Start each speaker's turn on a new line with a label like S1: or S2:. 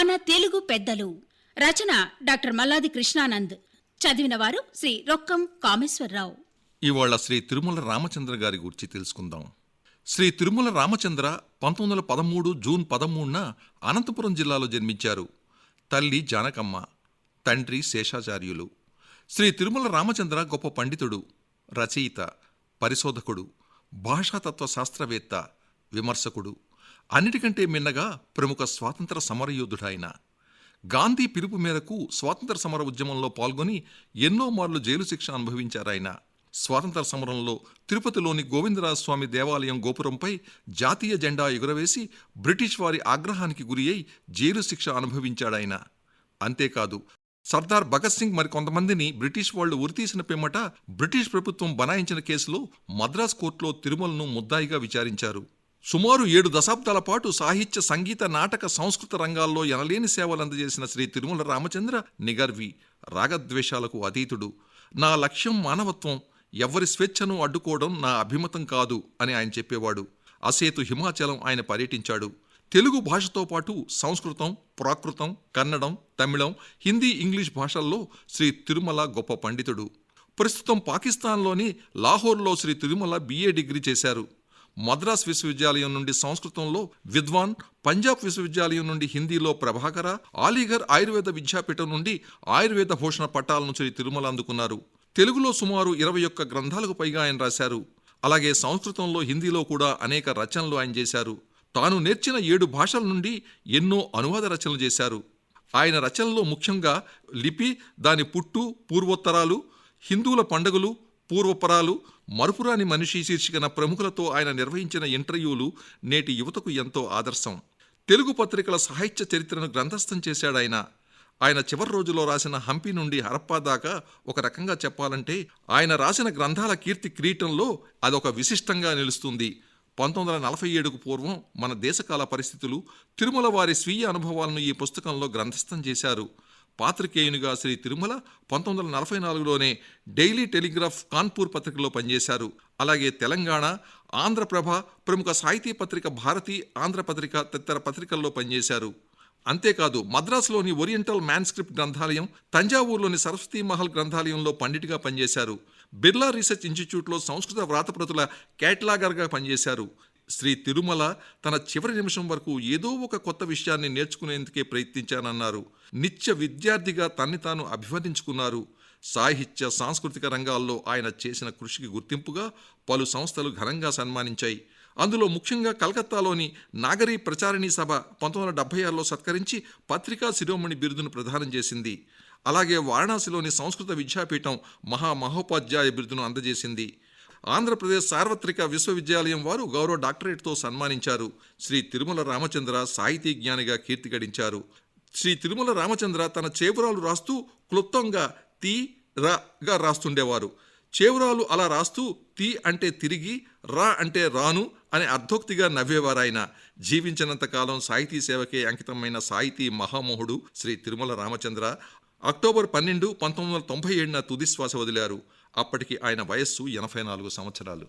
S1: మన తెలుగు పెద్దలు. రచన డాక్టర్ మల్లాది కృష్ణానంద్. చదివిన వారు శ్రీ రొక్కం కామేశ్వరరావు.
S2: ఇవాళ శ్రీ తిరుమల రామచంద్ర గారి గురించి తెలుసుకుందాం. శ్రీ తిరుమల రామచంద్ర పంతొమ్మిది వందల పదమూడు జూన్ పదమూడున అనంతపురం జిల్లాలో జన్మించారు. తల్లి జానకమ్మ తండ్రి శేషాచార్యులు. శ్రీ తిరుమల రామచంద్ర గొప్ప పండితుడు రచయిత పరిశోధకుడు భాషాతత్వ శాస్త్రవేత్త విమర్శకుడు. అన్నిటికంటే మిన్నగా ప్రముఖ స్వాతంత్ర సమరయోధుడాయన గాంధీ పిలుపు మేరకు స్వాతంత్ర సమర ఉద్యమంలో పాల్గొని ఎన్నో మార్లు జైలు శిక్ష అనుభవించారాయన. స్వాతంత్ర సమరంలో తిరుపతిలోని గోవిందరాజస్వామి దేవాలయం గోపురంపై జాతీయ జెండా ఎగురవేసి బ్రిటిష్ వారి ఆగ్రహానికి గురి అయి జైలు శిక్ష అనుభవించాడాయన. అంతేకాదు సర్దార్ భగత్ సింగ్ మరికొంతమందిని బ్రిటిష్ వాళ్ళు ఉరితీసిన పిమ్మట బ్రిటిష్ ప్రభుత్వం బనాయించిన కేసులో మద్రాస్ కోర్టులో తిరుమలను ముద్దాయిగా విచారించారు. సుమారు ఏడు దశాబ్దాల పాటు సాహిత్య సంగీత నాటక సంస్కృత రంగాల్లో ఎనలేని సేవలు అందజేసిన శ్రీ తిరుమల రామచంద్ర నిగర్వి రాగద్వేషాలకు అతీతుడు. నా లక్ష్యం మానవత్వం. ఎవ్వరి స్వేచ్ఛను అడ్డుకోవడం నా అభిమతం కాదు అని ఆయన చెప్పేవాడు. అసేతు హిమాచలం ఆయన పర్యటించాడు. తెలుగు భాషతో పాటు సంస్కృతం ప్రాకృతం కన్నడం తమిళం హిందీ ఇంగ్లీష్ భాషల్లో శ్రీ తిరుమల గొప్ప పండితుడు. ప్రస్తుతం పాకిస్తాన్లోని లాహోర్లో శ్రీ తిరుమల బిఏ డిగ్రీ చేశారు. మద్రాస్ విశ్వవిద్యాలయం నుండి సంస్కృతంలో విద్వాన్ పంజాబ్ విశ్వవిద్యాలయం నుండి హిందీలో ప్రభాకర ఆలీఘర్ ఆయుర్వేద విద్యాపీఠం నుండి ఆయుర్వేద భూషణ పట్టాలను శ్రీ తిరుమల అందుకున్నారు. తెలుగులో సుమారు ఇరవై ఒక్క గ్రంథాలకు పైగా ఆయన రాశారు. అలాగే సంస్కృతంలో హిందీలో కూడా అనేక రచనలు ఆయన చేశారు. తాను నేర్చిన ఏడు భాషల నుండి ఎన్నో అనువాద రచనలు చేశారు. ఆయన రచనలో ముఖ్యంగా లిపి దాని పుట్టు పూర్వోత్తరాలు హిందువుల పండుగలు పూర్వపరాలు మరుపురాని మనిషి శీర్షికన ప్రముఖులతో ఆయన నిర్వహించిన ఇంటర్వ్యూలు నేటి యువతకు ఎంతో ఆదర్శం. తెలుగు పత్రికల సాహిత్య చరిత్రను గ్రంథస్థం చేశాడాయన ఆయన. చివరి రోజులో రాసిన హంపి నుండి హరప్పా దాకా ఒక రకంగా చెప్పాలంటే ఆయన రాసిన గ్రంథాల కీర్తి కిరీటంలో అదొక విశిష్టంగా నిలుస్తుంది. పంతొమ్మిది వందల నలభై ఏడుకు పూర్వం మన దేశకాల పరిస్థితులు తిరుమల వారి స్వీయ అనుభవాలను ఈ పుస్తకంలో గ్రంథస్థం చేశారు. పాత్రికేయునిగా శ్రీ తిరుమల పంతొమ్మిది వందల నలభై నాలుగులోనే డైలీ టెలిగ్రాఫ్ కాన్పూర్ పత్రికలో పనిచేశారు. అలాగే తెలంగాణ ఆంధ్రప్రభ ప్రముఖ సాహితీ పత్రిక భారతి ఆంధ్రపత్రిక తదితర పత్రికల్లో పనిచేశారు. అంతేకాదు మద్రాసులోని ఓరియంటల్ మ్యాన్స్క్రిప్ట్ గ్రంథాలయం తంజావూరులోని సరస్వతీ మహల్ గ్రంథాలయంలో పండిట్గా పనిచేశారు. బిర్లా రీసెర్చ్ ఇన్స్టిట్యూట్లో సంస్కృత వ్రాతప్రతుల క్యాట్లాగర్గా పనిచేశారు. శ్రీ తిరుమల తన చివరి నిమిషం వరకు ఏదో ఒక కొత్త విషయాన్ని నేర్చుకునేందుకే ప్రయత్నించానన్నారు. నిత్య విద్యార్థిగా తన్ని తాను అభివర్ణించుకున్నారు. సాహిత్య సాంస్కృతిక రంగాల్లో ఆయన చేసిన కృషికి గుర్తింపుగా పలు సంస్థలు ఘనంగా సన్మానించాయి. అందులో ముఖ్యంగా కలకత్తాలోని నాగరీ ప్రచారిణీ సభ పంతొమ్మిది వందల డెబ్బై ఆరులో సత్కరించి పత్రికా శిరోమణి బిరుదును ప్రదానం చేసింది. అలాగే వారణాసిలోని సంస్కృత విద్యాపీఠం మహా మహోపాధ్యాయ బిరుదును అందజేసింది. ఆంధ్రప్రదేశ్ సార్వత్రిక విశ్వవిద్యాలయం వారు గౌరవ డాక్టరేట్తో సన్మానించారు. శ్రీ తిరుమల రామచంద్ర సాహితీ జ్ఞానిగా కీర్తి గడించారు. శ్రీ తిరుమల రామచంద్ర తన చేపురాలు రాస్తూ క్లుప్తంగా తీ రగా రాస్తుండేవారు. చేవురాలు అలా రాస్తూ తీ అంటే తిరిగి రా అంటే రాను అనే అర్ధోక్తిగా నవ్వేవారాయన. జీవించినంత కాలం సాహితీ సేవకే అంకితమైన సాహితీ మహామోహుడు శ్రీ తిరుమల రామచంద్ర అక్టోబర్ పన్నెండు పంతొమ్మిది వందల తొంభై ఏడున తుదిశ్వాస వదిలారు. అప్పటికి ఆయన వయస్సు ఎనభై నాలుగు సంవత్సరాలు.